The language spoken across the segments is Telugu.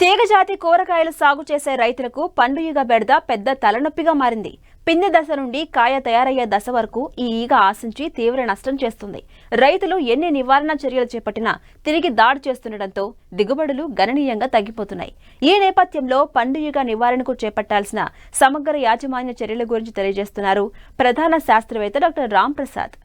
తీగజాతి కూరగాయలు సాగు చేసే రైతులకు పండుయుగ బెడద పెద్ద తలనొప్పిగా మారింది. పిండి దశ నుండి కాయ తయారయ్యే దశ వరకు ఈ ఈగ ఆశించి తీవ్ర నష్టం చేస్తుంది. రైతులు ఎన్ని నివారణ చర్యలు చేపట్టినా తిరిగి దాడి చేస్తుండటంతో దిగుబడులు గణనీయంగా తగ్గిపోతున్నాయి. ఈ నేపథ్యంలో పండుయుగ నివారణకు చేపట్టాల్సిన సమగ్ర యాజమాన్య చర్యల గురించి తెలియజేస్తున్నారు ప్రధాన శాస్త్రవేత్త డాక్టర్ రామ్ ప్రసాద్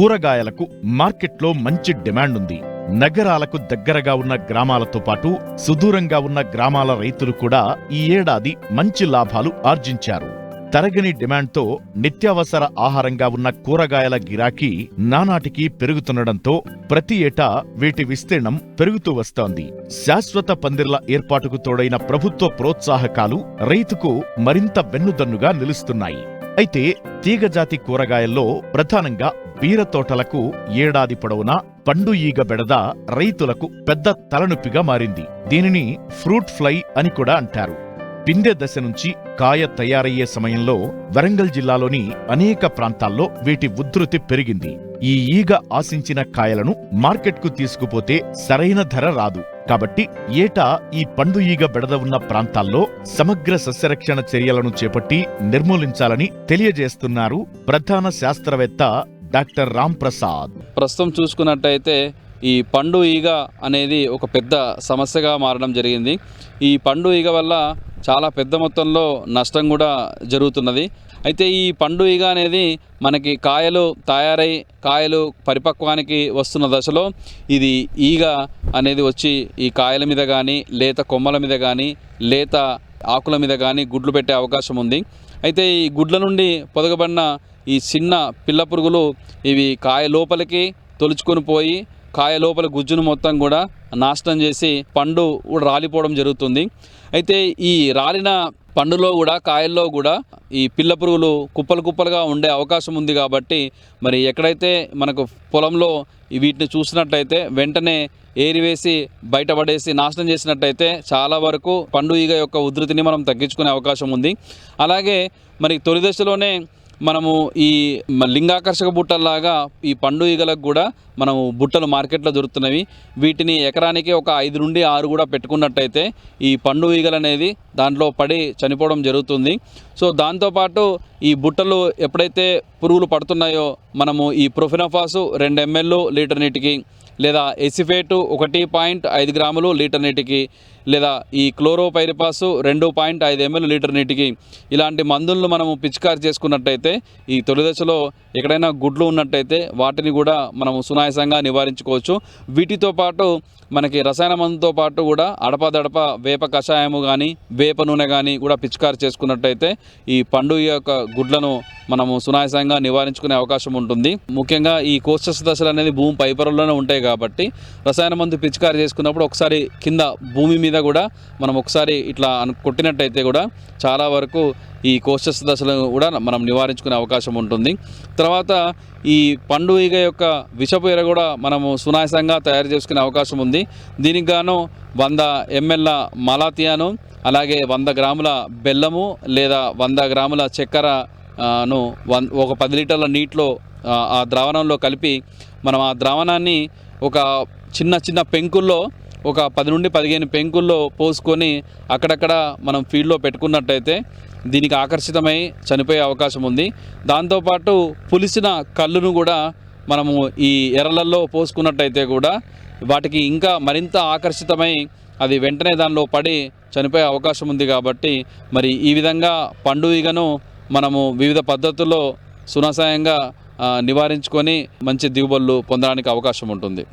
కూరగాయలకు మార్కెట్లో మంచి డిమాండ్ ఉంది నగరాలకు దగ్గరగా ఉన్న గ్రామాలతో పాటు సుదూరంగా ఉన్న గ్రామాల రైతులు కూడా ఈ ఏడాది మంచి లాభాలు ఆర్జించారు. తరగని డిమాండ్తో నిత్యావసర ఆహారంగా ఉన్న కూరగాయల గిరాకీ నానాటికి పెరుగుతుండటంతో ప్రతి ఏటా వీటి విస్తీర్ణం పెరుగుతూ వస్తోంది. శాశ్వత పందిర్ల ఏర్పాటుకు తోడైన ప్రభుత్వ ప్రోత్సాహకాలు రైతుకు మరింత వెన్నుదన్నుగా నిలుస్తున్నాయి. అయితే తీగజాతి కూరగాయల్లో ప్రధానంగా బీర తోటలకు ఏడాది పొడవునా పండు ఈగ బెడద రైతులకు పెద్ద తలనొప్పిగా మారింది. దీనిని ఫ్రూట్ ఫ్లై అని కూడా అంటారు. పిందె దశ నుంచి కాయ తయారయ్యే సమయంలో వరంగల్ జిల్లాలోని అనేక ప్రాంతాల్లో వీటి ఉధృతి పెరిగింది. ఈ ఈగ ఆశించిన కాయలను మార్కెట్కు తీసుకుపోతే సరైన ధర రాదు. కాబట్టి ఏటా ఈ పండు ఈగ బెడద ఉన్న ప్రాంతాల్లో సమగ్ర సస్యరక్షణ చర్యలను చేపట్టి నిర్మూలించాలని తెలియజేస్తున్నారు ప్రధాన శాస్త్రవేత్త డాక్టర్ రామ్ ప్రసాద్. ప్రస్తుతం చూసుకున్నట్టయితే ఈ పండు ఈగ అనేది ఒక పెద్ద సమస్యగా మారడం జరిగింది. ఈ పండు ఈగ వల్ల చాలా పెద్ద మొత్తంలో నష్టం కూడా జరుగుతున్నది. అయితే ఈ పండు ఈగ అనేది మనకి కాయలు తయారై కాయలు పరిపక్వానికి వస్తున్న దశలో ఇది ఈగ అనేది వచ్చి ఈ కాయల మీద కానీ లేత కొమ్మల మీద కానీ లేత ఆకుల మీద కానీ గుడ్లు పెట్టే అవకాశం ఉంది. అయితే ఈ గుడ్ల నుండి పొదగబడిన ఈ చిన్న పిల్ల పురుగులు ఇవి కాయ లోపలికి తొలుచుకొని పోయి కాయ లోపల గుజ్జును మొత్తం కూడా నాశనం చేసి పండు కూడా రాలిపోవడం జరుగుతుంది. అయితే ఈ రాలిన పండులో కూడా కాయల్లో కూడా ఈ పిల్ల పురుగులు కుప్పలు కుప్పలుగా ఉండే అవకాశం ఉంది కాబట్టి మరి ఎక్కడైతే మనకు పొలంలో వీటిని చూసినట్టయితే వెంటనే ఏరివేసి బయటపడేసి నాశనం చేసినట్టయితే చాలా వరకు పండు ఈగ యొక్క ఉధృతిని మనం తగ్గించుకునే అవకాశం ఉంది. అలాగే మరి తొలి దశలోనే మనము ఈ లింగాకర్షక బుట్టల్లాగా ఈ పండు ఈగలకు కూడా మనము బుట్టలు మార్కెట్లో దొరుకుతున్నవి. వీటిని ఎకరానికి ఒక ఐదు నుండి ఆరు కూడా పెట్టుకున్నట్టయితే ఈ పండు ఈగలు అనేది దాంట్లో పడి చనిపోవడం జరుగుతుంది. సో దాంతోపాటు ఈ బుట్టలు ఎప్పుడైతే పురుగులు పడుతున్నాయో మనము ఈ ప్రొఫినఫాసు రెండు ఎంఎల్ లీటర్ నీటికి లేదా ఎసిఫేటు ఒకటి పాయింట్ ఐదు గ్రాములు లీటర్ నీటికి లేదా ఈ క్లోరోపైరిపాసు రెండు పాయింట్ ఐదు ఎంఎల్ లీటర్ నీటికి. ఇలాంటి మందులను మనము పిచికారి చేసుకున్నట్టయితే ఈ తొలి దశలో ఎక్కడైనా గుడ్లు ఉన్నట్టయితే వాటిని కూడా మనము సునాయాసంగా నివారించుకోవచ్చు. వీటితో పాటు మనకి రసాయన మందుతో పాటు కూడా అడపదడప వేప కషాయము కానీ వేప నూనె కానీ కూడా పిచికారి చేసుకున్నట్టయితే ఈ పండు యొక్క గుడ్లను మనము సునాయాసంగా నివారించుకునే అవకాశం ఉంటుంది. ముఖ్యంగా ఈ కోస్టస్ దశలు అనేది భూమి పైపొరల్లోనే ఉంటాయి కాబట్టి రసాయన మందు పిచికారి చేసుకున్నప్పుడు ఒకసారి కింద భూమి మీద కూడా మనం ఒకసారి ఇట్లా అను- కొట్టినట్టయితే కూడా చాలా వరకు ఈ కోశస్ దశలను కూడా మనం నివారించుకునే అవకాశం ఉంటుంది. తర్వాత ఈ పండు ఈగ యొక్క విషపు ఎర కూడా మనము సునాయాసంగా తయారు చేసుకునే అవకాశం ఉంది. దీనికి గాను వంద ఎంఎల్ల మలాతియాను అలాగే వంద గ్రాముల బెల్లము లేదా వంద గ్రాముల చక్కెరను వన్ ఒక పది లీటర్ల నీటిలో ఆ ద్రావణంలో కలిపి మనం ఆ ద్రావణాన్ని ఒక చిన్న చిన్న పెంకుల్లో ఒక పది నుండి పదిహేను పెంకుల్లో పోసుకొని అక్కడక్కడ మనం ఫీల్డ్లో పెట్టుకున్నట్టయితే దీనికి ఆకర్షితమై చనిపోయే అవకాశం ఉంది. దాంతోపాటు పులిసిన కళ్ళును కూడా మనము ఈ ఎర్రలల్లో పోసుకున్నట్టయితే కూడా వాటికి ఇంకా మరింత ఆకర్షితమై అది వెంటనే దానిలో పడి చనిపోయే అవకాశం ఉంది కాబట్టి మరి ఈ విధంగా పండుగను మనము వివిధ పద్ధతుల్లో సునాసాయంగా నివారించుకొని మంచి దిగుబడులు పొందడానికి అవకాశం ఉంటుంది.